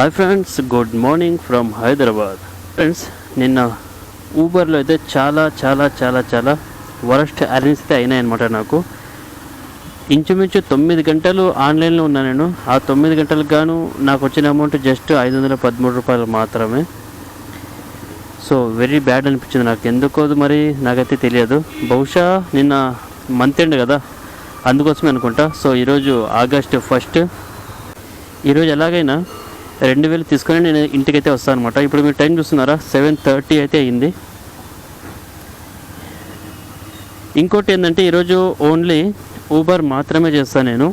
Hi friends good morning from Hyderabad friends నిన్న ఊబర్లో అయితే చాలా చాలా చాలా చాలా వరస్ట్ అరేంజ్ అయితే అయినాయి అనమాట నాకు. ఇంచుమించు తొమ్మిది గంటలు ఆన్లైన్లో ఉన్నా నేను. ఆ తొమ్మిది గంటలకు గాను నాకు వచ్చిన అమౌంట్ జస్ట్ ఐదు వందల పదమూడు రూపాయలు మాత్రమే. సో వెరీ బ్యాడ్ అనిపించింది నాకు. ఎందుకో మరి నాకైతే తెలియదు. బహుశా నిన్న మంత్ ఎండ్ కదా. అందుకోసమే అనుకుంటా. సో ఈరోజు ఆగస్ట్ ఫస్ట్ ఈరోజు ఎలాగైనా రెండు వేలు తీసుకొని నేను ఇంటికైతే వస్తాను అనమాట ఇప్పుడు మీరు టైం చూస్తున్నారా? సెవెన్ థర్టీ అయితే అయింది. ఇంకోటి ఏంటంటే ఈరోజు ఓన్లీ ఊబర్ మాత్రమే చేస్తాను నేను.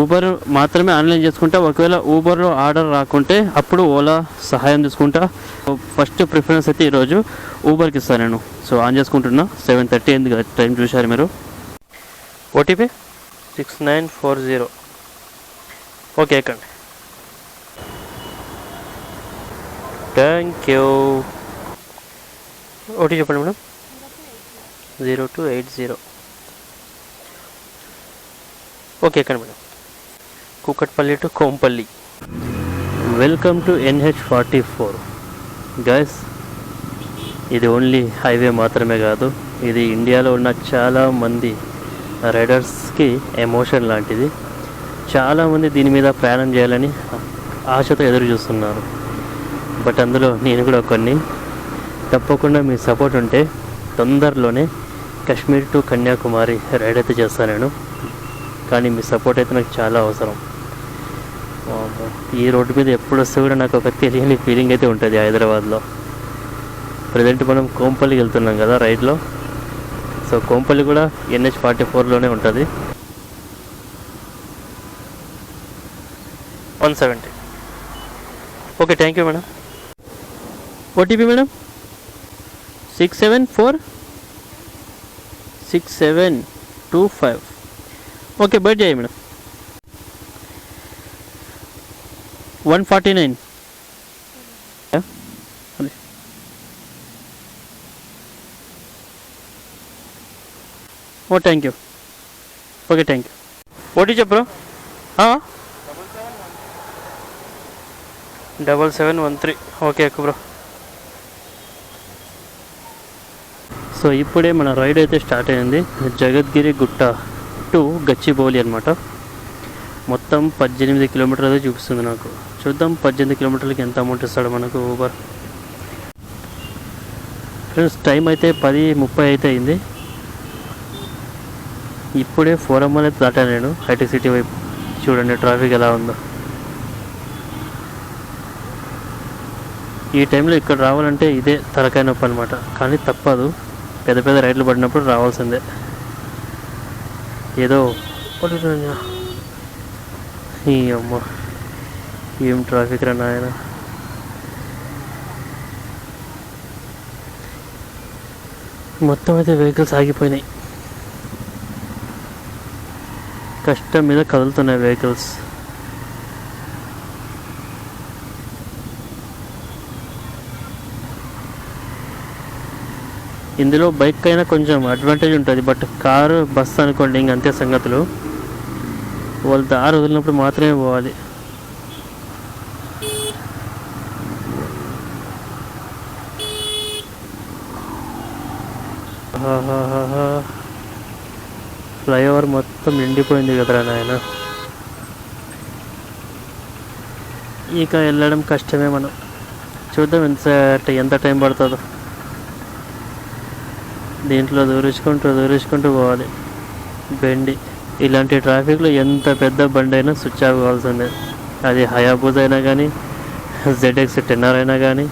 ఊబర్ మాత్రమే ఆన్లైన్ చేసుకుంటా. ఒకవేళ ఊబర్లో ఆర్డర్ రాకుంటే అప్పుడు ఓలా సహాయం తీసుకుంటా. ఫస్ట్ ప్రిఫరెన్స్ అయితే ఈరోజు ఊబర్కి ఇస్తాను నేను. సో ఆన్ చేసుకుంటున్నా. సెవెన్ థర్టీ అయింది కదా టైం చూశారు మీరు. OTP? Six nine four zero. Okay ఎక్కండి. థ్యాంక్ యూ ఓటీ చెప్పండి madam. Zero two eight zero okay ఎక్కడ madam. Kukatpally to Kompally. Welcome to NH forty four guys ఇది ఓన్లీ హైవే మాత్రమే కాదు ఇది ఇండియాలో ఉన్న చాలా మంది రైడర్స్కి ఎమోషన్ లాంటిది. చాలామంది దీని మీద ప్రయాణం చేయాలని ఆశతో ఎదురు చూస్తున్నారు. బట్ అందులో నేను కూడా కొన్ని. తప్పకుండా మీ సపోర్ట్ ఉంటే తొందరలోనే కాశ్మీర్ టు కన్యాకుమారి రైడ్ అయితే చేస్తాను నేను. కానీ మీ సపోర్ట్ అయితే నాకు చాలా అవసరం. ఈ రోడ్డు మీద ఎప్పుడు వస్తే కూడా నాకు ఒక తెలియని ఫీలింగ్ అయితే ఉంటుంది హైదరాబాద్లో. ప్రజెంట్ మనం కోంపల్లికి వెళ్తున్నాం కదా రైడ్లో సో కోంపల్లి కూడా ఎన్హెచ్ ఫార్టీ ఫోర్లోనే ఉంటుంది. One seventy. Okay thank you madam. OTP madam six seven four six seven two five okay birth చేయి madam one forty nine oh thank you okay thank you OT చెప్పరు double seven one three okay ఎక్కువ bro so ఇప్పుడే మన ride అయితే start అయింది. జగద్గిరి గుట్ట to Gachibowli అనమాట మొత్తం పద్దెనిమిది కిలోమీటర్లు చూపిస్తుంది నాకు. చూద్దాం పద్దెనిమిది కిలోమీటర్లకి ఎంత అమౌంట్ ఇస్తాడు మనకు ఊబర్ ఫ్రెండ్స్ టైం అయితే పది ముప్పై అయితే అయింది. ఇప్పుడే ఫోరం అయితే దాటాను నేను హైటెక్ సిటీ వైపు. చూడండి ట్రాఫిక్ ఎలా ఉందో. ఈ టైంలో ఇక్కడ రావాలంటే ఇదే తలకాయ నొప్పి అనమాట కానీ తప్పదు. పెద్ద పెద్ద రైడ్లు పడినప్పుడు రావాల్సిందే. ఏదో ఈ అమ్మ ఏం ట్రాఫిక్ రా నాయన. మొత్తం అయితే వెహికల్స్ ఆగిపోయినాయి. కష్టం మీద కదులుతున్నాయి వెహికల్స్ ఇందులో బైక్ అయినా కొంచెం అడ్వాంటేజ్ ఉంటుంది బట్ కారు బస్ అనుకోండి ఇంక అంతే సంగతులు. వాళ్ళు దారి వదిలినప్పుడు మాత్రమే పోవాలి. ఫ్లైఓవర్ మొత్తం నిండిపోయింది కదరా నాయన. ఇక వెళ్ళడం కష్టమే మనం. చూద్దాం ఎంత ఎంత టైం పడుతుందో. దీంట్లో దూరించుకుంటూ దూరించుకుంటూ పోవాలి. బెండి. ఇలాంటి ట్రాఫిక్లో ఎంత పెద్ద బండి అయినా స్విచ్ ఆఫ్ కావాల్సిందే. అది హయాబూజ్ అయినా కానీ జెడ్ఎక్స్ టెన్ఆర్ అయినా కానీ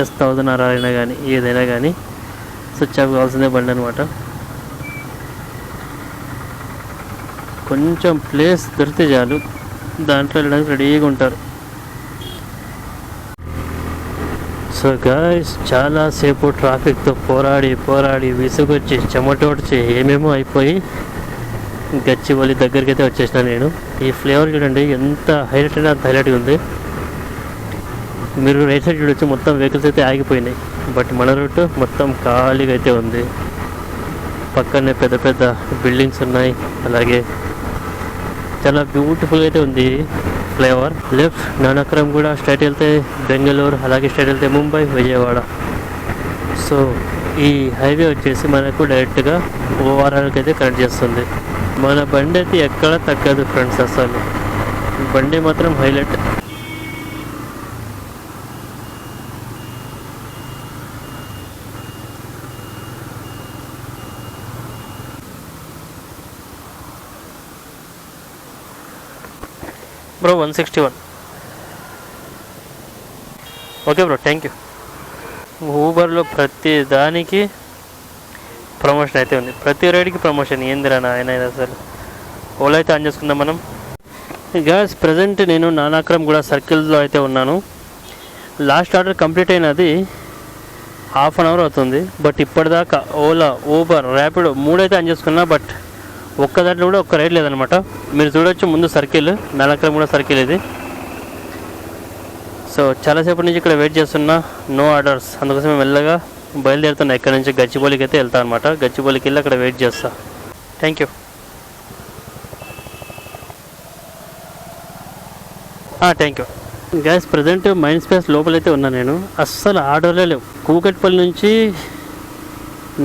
ఎస్ థౌజండ్ ఆర్ అయినా కానీ ఏదైనా కానీ స్విచ్ ఆఫ్ కావాల్సిందే బండి అనమాట కొంచెం ప్లేస్ దొరికితే చాలు. దాంట్లో వెళ్ళడానికి రెడీగా ఉంటారు. సో గాయస్ చాలాసేపు ట్రాఫిక్తో పోరాడి పోరాడి విసుగొచ్చి చెమటోడ్చి ఏమేమో అయిపోయి గచ్చివల్లి దగ్గరికి అయితే వచ్చేసిన నేను. ఈ ఫ్లేవర్ చూడండి ఎంత హైలైట్ అయినా అంత హైలైట్గా ఉంది. మీరు రైట్ సైడ్ చూడొచ్చు మొత్తం వెహికల్స్ అయితే ఆగిపోయినాయి. బట్ మన రూట్ మొత్తం ఖాళీగా అయితే ఉంది. పక్కనే పెద్ద పెద్ద బిల్డింగ్స్ ఉన్నాయి అలాగే చాలా బ్యూటిఫుల్ అయితే ఉంది ఫ్లేవర్. లెఫ్ట్ నానక్రమ్ కూడా స్ట్రైట్ వెళ్తే బెంగళూరు అలాగే స్ట్రైట్ వెళ్తే ముంబై విజయవాడ. సో ఈ హైవే వచ్చేసి మనకు డైరెక్ట్గా ఓవరాల్కి అయితే కనెక్ట్ చేస్తుంది. మన బండి అయితే ఎక్కడ తగ్గదు ఫ్రెండ్స్ అసలు. బండి మాత్రం highlight. Bro one sixty one okay bro thank you ఊబర్లో ప్రతి దానికి ప్రమోషన్ అయితే ఉంది. ప్రతి రైడ్కి ప్రమోషన్ ఏందిరా నాయన అసలు? ఓలా అయితే ఆన్ చేసుకుందాం మనం. గ్యాస్ ప్రజెంట్ నేను నానాక్రమ్ కూడా సర్కిల్లో అయితే ఉన్నాను. లాస్ట్ ఆర్డర్ కంప్లీట్ అయినది హాఫ్ అన్ అవర్ అవుతుంది. బట్ ఇప్పటిదాకా ఓలా ఊబర్ ర్యాపిడో మూడైతే ఆన్ చేసుకున్నా బట్ ఒక్క దాంట్లో కూడా ఒక్క రైడ్ లేదనమాట మీరు చూడొచ్చు ముందు సర్కిల్ నలకరం కూడా సర్కిల్ ఇది. సో చాలాసేపటి నుంచి ఇక్కడ వెయిట్ చేస్తున్నా నో ఆర్డర్స్. అందుకోసం మెల్లగా బయలుదేరుతున్నా. ఇక్కడ నుంచి గచ్చిబౌలికి అయితే వెళ్తా అనమాట గచ్చిబౌలికి వెళ్ళి అక్కడ వెయిట్ చేస్తా. Thank you thank you guys present Mindspace లోపలైతే ఉన్నా నేను. అస్సలు ఆర్డర్లే లేవు. కూకట్పల్లి నుంచి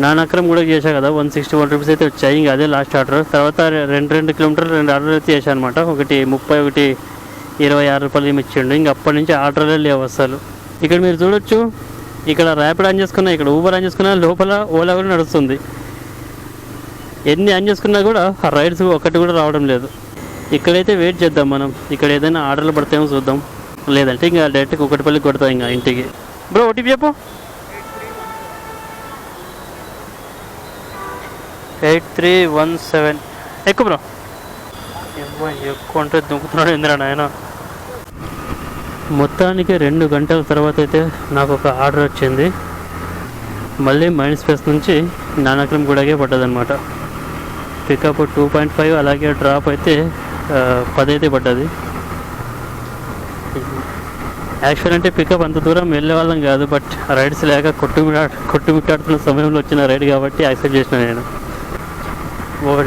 నానక్రమ్ కూడా చేశా కదా వన్ సిక్స్టీ వన్ రూపీస్ అయితే వచ్చాయి. ఇంకా అదే లాస్ట్ ఆర్డర్ తర్వాత రెండు రెండు కిలోమీటర్లు రెండు ఆర్డర్లు అయితే చేశాను అనమాట ఒకటి ముప్పై ఒకటి ఇరవై ఆరు రూపాయలు ఏమి ఇచ్చిండు. ఇంకా అప్పటి నుంచి ఆర్డర్లే లేవు అసలు ఇక్కడ మీరు చూడొచ్చు ఇక్కడ ర్యాపిడ్ ఆన్ చేసుకున్నా ఇక్కడ ఊబర్ ఆన్ చేసుకున్నా లోపల ఓలా కూడా నడుస్తుంది. ఎన్ని ఆన్ చేసుకున్నా కూడా ఆ రైడ్స్ ఒకటి కూడా రావడం లేదు. ఇక్కడైతే వెయిట్ చేద్దాం మనం. ఇక్కడ ఏదైనా ఆర్డర్లు పడతామో చూద్దాం. లేదంటే ఇంకా డైరెక్ట్గా ఒకటి పల్లి కొడతాం ఇంకా ఇంటికి. బ్రో ఓటీపీ చెప్పు. Eight three one seven. ఎక్కువ బ్రో ఎక్కువ అంటే దుంకుతున్నాడు ఇందిరా నాయన? మొత్తానికి రెండు గంటల తర్వాత అయితే నాకు ఒక ఆర్డర్ వచ్చింది. మళ్ళీ మైండ్ స్పేస్ నుంచి నానక్రం గూడకే పడ్డదనమాట పికప్ టూ పాయింట్ ఫైవ్ అలాగే డ్రాప్ అయితే పదైతే పది అయితే పడ్డది. యాక్చువల్ అంటే పికప్ అంత దూరం వెళ్ళే వాళ్ళం కాదు బట్ రైడ్స్ లేక కొట్టుమిటా కొట్టుమిట్టాడుతున్న సమయంలో వచ్చిన రైడ్ కాబట్టి యాక్సెప్ట్ చేసిన నేను.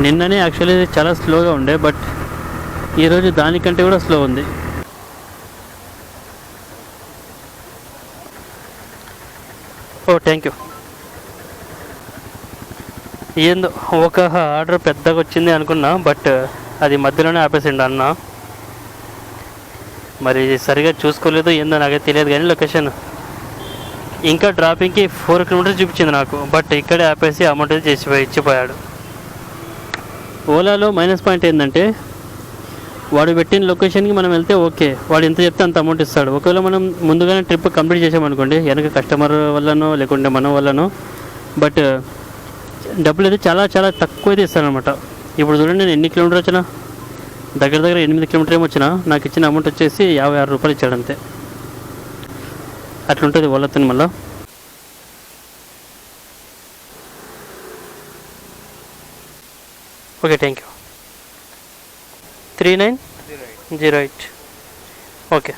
నిన్ననే యాక్చువల్లీ చాలా స్లోగా ఉండే బట్ ఈరోజు దానికంటే కూడా స్లో ఉంది. ఓ థ్యాంక్ యూ ఏందో ఒక ఆర్డర్ పెద్దగా వచ్చింది అనుకున్నా బట్ అది మధ్యలోనే ఆపేసిండు అన్న. మరి సరిగా చూసుకోలేదు ఏందో నాకైతే తెలియదు కానీ లొకేషన్. ఇంకా డ్రాపింగ్కి ఫోర్ కిలోమీటర్స్ చూపించింది నాకు బట్ ఇక్కడే ఆపేసి అమౌంట్ అయితే చేసి ఇచ్చిపోయాడు. ఓలాలో మైనస్ పాయింట్ ఏంటంటే వాడు పెట్టిన లొకేషన్కి మనం వెళ్తే ఓకే. వాడు ఎంత చెప్తే అంత అమౌంట్ ఇస్తాడు. ఒకవేళ మనం ముందుగానే ట్రిప్ కంప్లీట్ చేసామనుకోండి వెనక కస్టమర్ వల్లనో లేకుంటే మన వల్లనో బట్ డబ్బులు అయితే చాలా చాలా తక్కువ అయితే ఇస్తానమాట ఇప్పుడు చూడండి నేను ఎన్ని కిలోమీటర్ వచ్చిన దగ్గర దగ్గర ఎనిమిది కిలోమీటర్ ఏమో వచ్చినా నాకు ఇచ్చిన అమౌంట్ వచ్చేసి యాభై ఆరు రూపాయలు ఇచ్చాడు అంతే. అట్లుంటుంది వాళ్ళతో మళ్ళీ okay thank you three nine zero eight okay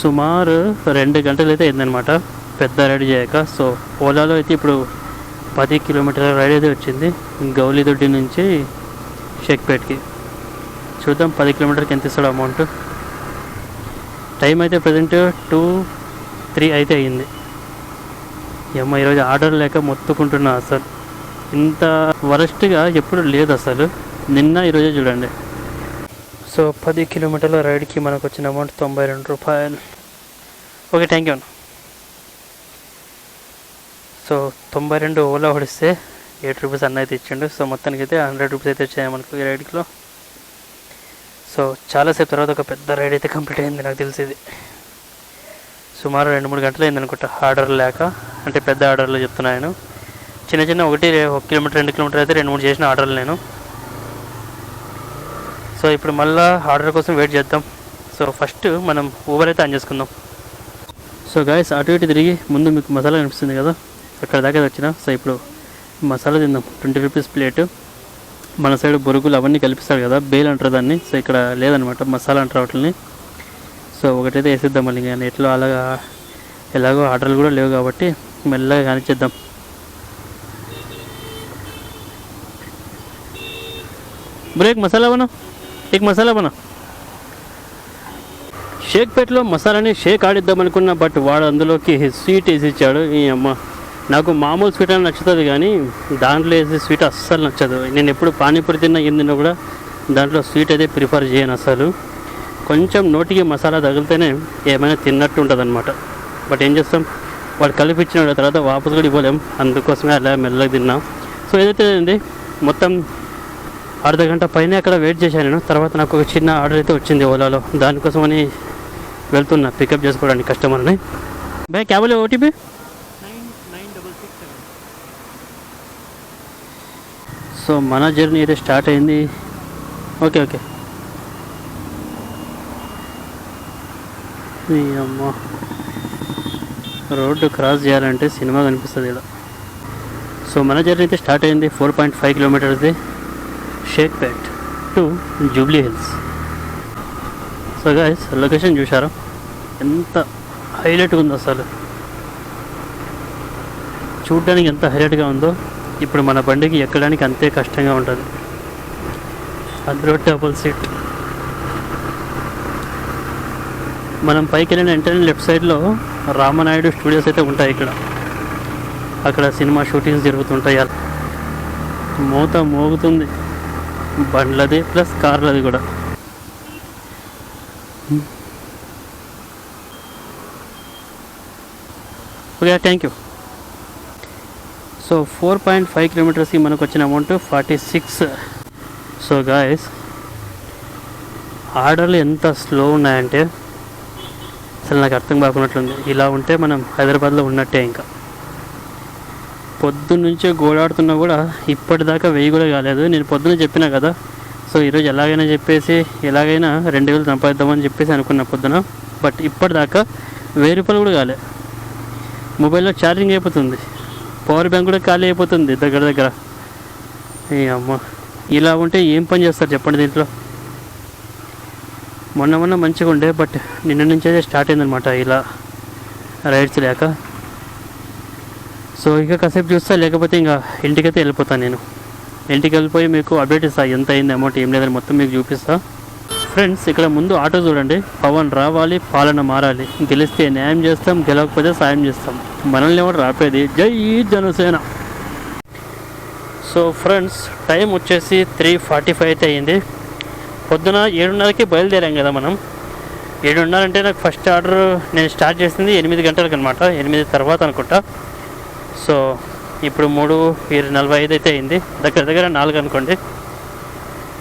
సుమారు రెండు గంటలు అయితే అయిందనమాట పెద్ద రైడ్ చేయక. సో ఓలాలో అయితే ఇప్పుడు పది కిలోమీటర్ల రైడ్ అయితే వచ్చింది. గౌలిదొడ్డి నుంచి షేక్పేట్కి. చూద్దాం పది కిలోమీటర్కి ఎంత ఇస్తాడు అమౌంట్. టైం అయితే ప్రజెంట్ టూ త్రీ అయితే అయ్యింది ఏమో ఈరోజు ఆర్డర్ లేక మొత్తుకుంటున్నా అసలు ఇంత వరస్ట్గా ఎప్పుడు లేదు అసలు. నిన్న ఈరోజే చూడండి. సో పది కిలోమీటర్ల రైడ్కి మనకు వచ్చిన అమౌంట్ తొంభై రెండు రూపాయలు. ఓకే థ్యాంక్ యూ సో తొంభై రెండు ఓలా పడిస్తే ఎయిట్ రూపీస్ అన్న అయితే ఇచ్చిండు సో మొత్తానికి అయితే హండ్రెడ్ రూపీస్ అయితే వచ్చాయి మనకు ఈ రైడ్లో. సో చాలాసేపు తర్వాత ఒక పెద్ద రైడ్ అయితే కంప్లీట్ అయింది నాకు తెలిసేది. సుమారు రెండు మూడు గంటలు అయింది అనుకుంటా ఆర్డర్ లేక. అంటే పెద్ద ఆర్డర్లో చెప్తున్నాను చిన్న చిన్న ఒకటి ఒక కిలోమీటర్ రెండు కిలోమీటర్ అయితే రెండు మూడు చేసిన ఆర్డర్లు నేను. సో ఇప్పుడు మళ్ళీ ఆర్డర్ కోసం వెయిట్ చేద్దాం. సో ఫస్ట్ మనం ఊబర్ అయితే ఆన్ చేసుకుందాం. సో గాయస్ అటు ఇటు తిరిగి ముందు మీకు మసాలా కనిపిస్తుంది కదా? అక్కడ దాకా వచ్చిన? సో ఇప్పుడు మసాలా తిందాం. Twenty rupees plate. మన సైడ్ బొరుగులు అవన్నీ కల్పిస్తాడు కదా? బేల్ అంటారు దాన్ని. సో ఇక్కడ లేదనమాట మసాలా అంటారు వాటిని సో ఒకటైతే వేసేద్దాం మళ్ళీ. కానీ ఎట్లా అలాగా ఎలాగో ఆర్డర్లు కూడా లేవు కాబట్టి మెల్లగా కానిచ్చేద్దాం. ब्रो एक मसाला बना एक मसाला बना షేక్ పేట్లో మసాలాని షేక్ ఆడిద్దాం అనుకున్నా బట్ వాడు అందులోకి స్వీట్ వేసి ఇచ్చాడు ఈ అమ్మ నాకు మామూలు స్వీట్ అని నచ్చుతుంది కానీ దాంట్లో వేసి స్వీట్ అస్సలు నచ్చదు నేను ఎప్పుడు పానీపూరి తిన్నా ఏం తిన్నా కూడా దాంట్లో స్వీట్ అయితే ప్రిఫర్ చేయను అసలు కొంచెం నోటికి మసాలా తగిలితేనే ఏమైనా తిన్నట్టు ఉంటుంది అనమాట బట్ ఏం చేస్తాం వాడు కలిపి ఇచ్చిన తర్వాత వాపస్ కూడా ఇవ్వలేం అందుకోసమే అలా మెల్లగా తిన్నాం సో ఏదైతే అండి మొత్తం అర్ధ గంట పైన అక్కడ వెయిట్ చేశాను నేను. తర్వాత నాకు ఒక చిన్న ఆర్డర్ అయితే వచ్చింది ఓలాలో. దానికోసమని వెళ్తున్నా. పికప్ చేసుకోవడానికి కస్టమర్ని. Bye cab OTP? సో మన జర్నీ అయితే స్టార్ట్ అయింది. Okay okay. అమ్మా అమ్మ. రోడ్డు క్రాస్ చేయాలంటే సినిమా కనిపిస్తుంది ఇలా. సో మన జర్నీ అయితే స్టార్ట్ అయింది. Four point five కిలోమీటర్స్ది. Shaikpet to Jubilee Hills so guys location చూసారా ఎంత హైలైట్గా ఉందో అసలు. చూడడానికి ఎంత హైలైట్గా ఉందో ఇప్పుడు మన బండికి ఎక్కడానికి అంతే కష్టంగా ఉంటుంది. అందులో డబుల్ సీట్ మనం పైకి వెళ్ళిన వెంటనే లెఫ్ట్ సైడ్లో రామనాయుడు స్టూడియోస్ అయితే ఉంటాయి ఇక్కడ. అక్కడ సినిమా షూటింగ్స్ జరుగుతుంటాయి. మూత మోగుతుంది. బండ్లది ప్లస్ కార్లది కూడా. Okay thank you so four point five కిలోమీటర్స్కి మనకు వచ్చిన amount forty six so guys ఆర్డర్లు ఎంత స్లో ఉన్నాయంటే అసలు నాకు అర్థం కాకున్నట్లుంది. ఇలా ఉంటే మనం హైదరాబాద్లో ఉన్నట్టే ఇంకా. పొద్దున్నుంచే గోడాడుతున్నా కూడా ఇప్పటిదాకా వెయ్యి కూడా కాలేదు. నేను పొద్దున్న చెప్పినా కదా. సో ఈరోజు ఎలాగైనా చెప్పేసి ఎలాగైనా రెండు వేలు సంపాదిద్దామని చెప్పేసి అనుకున్నా పొద్దున. బట్ ఇప్పటిదాకా వెయ్యి రూపాయలు కూడా కాలే. మొబైల్లో ఛార్జింగ్ అయిపోతుంది. పవర్ బ్యాంక్ కూడా ఖాళీ అయిపోతుంది దగ్గర దగ్గర. ఏ అమ్మ. ఇలా ఉంటే ఏం పని చేస్తారు చెప్పండి దీంట్లో? మొన్న మొన్న మంచిగా ఉండే బట్ నిన్న నుంచి అయితే స్టార్ట్ అయిందనమాట ఇలా రైడ్స్ లేక. సో ఇక కాసేపు చూస్తా లేకపోతే ఇంకా ఇంటికైతే వెళ్ళిపోతాను నేను. ఇంటికి వెళ్ళిపోయి మీకు అప్డేట్ ఇస్తాను ఎంత అయింది అమౌంట్ ఏం లేదని మొత్తం మీకు చూపిస్తా. ఫ్రెండ్స్ ఇక్కడ ముందు ఆటో చూడండి. పవన్ రావాలి పాలన మారాలి. గెలిస్తే న్యాయం చేస్తాం గెలవకపోతే సాయం చేస్తాం. మనల్ని ఎవరు రాపేది? జై జనసేన. సో ఫ్రెండ్స్ టైం వచ్చేసి త్రీ ఫార్టీ ఫైవ్ అయితే అయింది. పొద్దున ఏడున్నరకి బయలుదేరాం కదా మనం. ఏడున్నర అంటే నాకు ఫస్ట్ ఆర్డర్ నేను స్టార్ట్ చేసింది ఎనిమిది గంటలకు అనమాట ఎనిమిది తర్వాత అనుకుంటా. సో ఇప్పుడు మూడు ఇరవై నలభై ఐదు అయితే అయింది. దగ్గర దగ్గర నాలుగు అనుకోండి.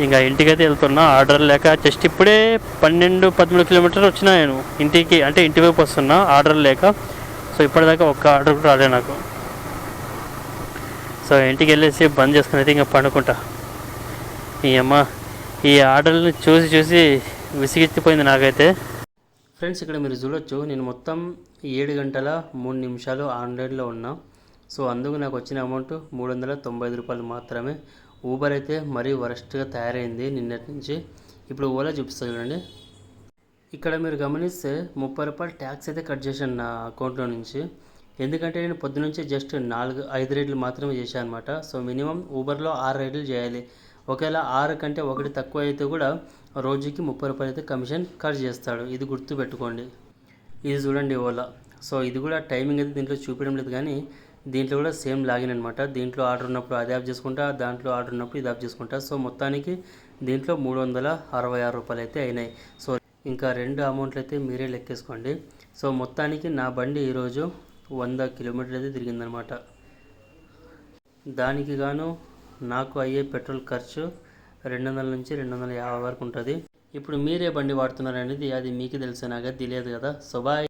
ఇంకా ఇంటికైతే వెళ్తున్నా ఆర్డర్ లేక జస్ట్ ఇప్పుడే పన్నెండు పదమూడు కిలోమీటర్లు వచ్చినా నేను ఇంటికి అంటే ఇంటి వైపు వస్తున్నా ఆర్డర్ లేక. సో ఇప్పటిదాకా ఒక్క ఆర్డర్ కూడా రాలే నాకు. సో ఇంటికి వెళ్ళేసి బంద్ చేసుకుని అయితే ఇంకా పండుకుంటా. ఈ అమ్మ ఈ ఆర్డర్ని చూసి చూసి విసిగెత్తిపోయింది నాకైతే. ఫ్రెండ్స్ ఇక్కడ మీరు చూడొచ్చు నేను మొత్తం ఏడు గంటల మూడు నిమిషాలు ఆన్లైన్లో ఉన్నా. సో అందుకు నాకు వచ్చిన అమౌంట్ మూడు వందల తొంభై ఐదు రూపాయలు మాత్రమే. ఊబర్ అయితే మరీ వరస్ట్గా తయారైంది నిన్నటి నుంచి. ఇప్పుడు ఓలా చూపిస్తా చూడండి. ఇక్కడ మీరు గమనిస్తే ముప్పై రూపాయలు ట్యాక్స్ అయితే కట్ చేశాను నా అకౌంట్లో నుంచి. ఎందుకంటే నేను పొద్దునుంచి జస్ట్ నాలుగు ఐదు రైడ్లు మాత్రమే చేశాను అనమాట సో మినిమం ఊబర్లో ఆరు రైడ్లు చేయాలి. ఒకవేళ ఆరు కంటే ఒకటి తక్కువ అయితే కూడా రోజుకి ముప్పై రూపాయలు అయితే కమిషన్ కట్ చేస్తాడు. ఇది గుర్తు పెట్టుకోండి ఇది చూడండి ఓలా. సో ఇది కూడా టైమింగ్ అయితే దీంట్లో చూపించడం లేదు కానీ దీంట్లో కూడా సేమ్ లాగిన్ అనమాట దీంట్లో ఆర్డర్ ఉన్నప్పుడు అది యాప్ చేసుకుంటా దాంట్లో ఆర్డర్ ఉన్నప్పుడు ఇది యాప్ చేసుకుంటా. సో మొత్తానికి దీంట్లో మూడు వందల అరవై ఆరు రూపాయలు అయితే అయినాయి. సో ఇంకా రెండు అమౌంట్లు అయితే మీరే లెక్కేసుకోండి. సో మొత్తానికి నా బండి ఈరోజు వంద కిలోమీటర్లు అయితే తిరిగిందనమాట దానికి గాను నాకు అయ్యే పెట్రోల్ ఖర్చు రెండు వందల నుంచి రెండు వందల యాభై వరకు ఉంటుంది. ఇప్పుడు మీరే బండి వాడుతున్నారనేది అది మీకు తెలిసే తెలియదు కదా. So bye.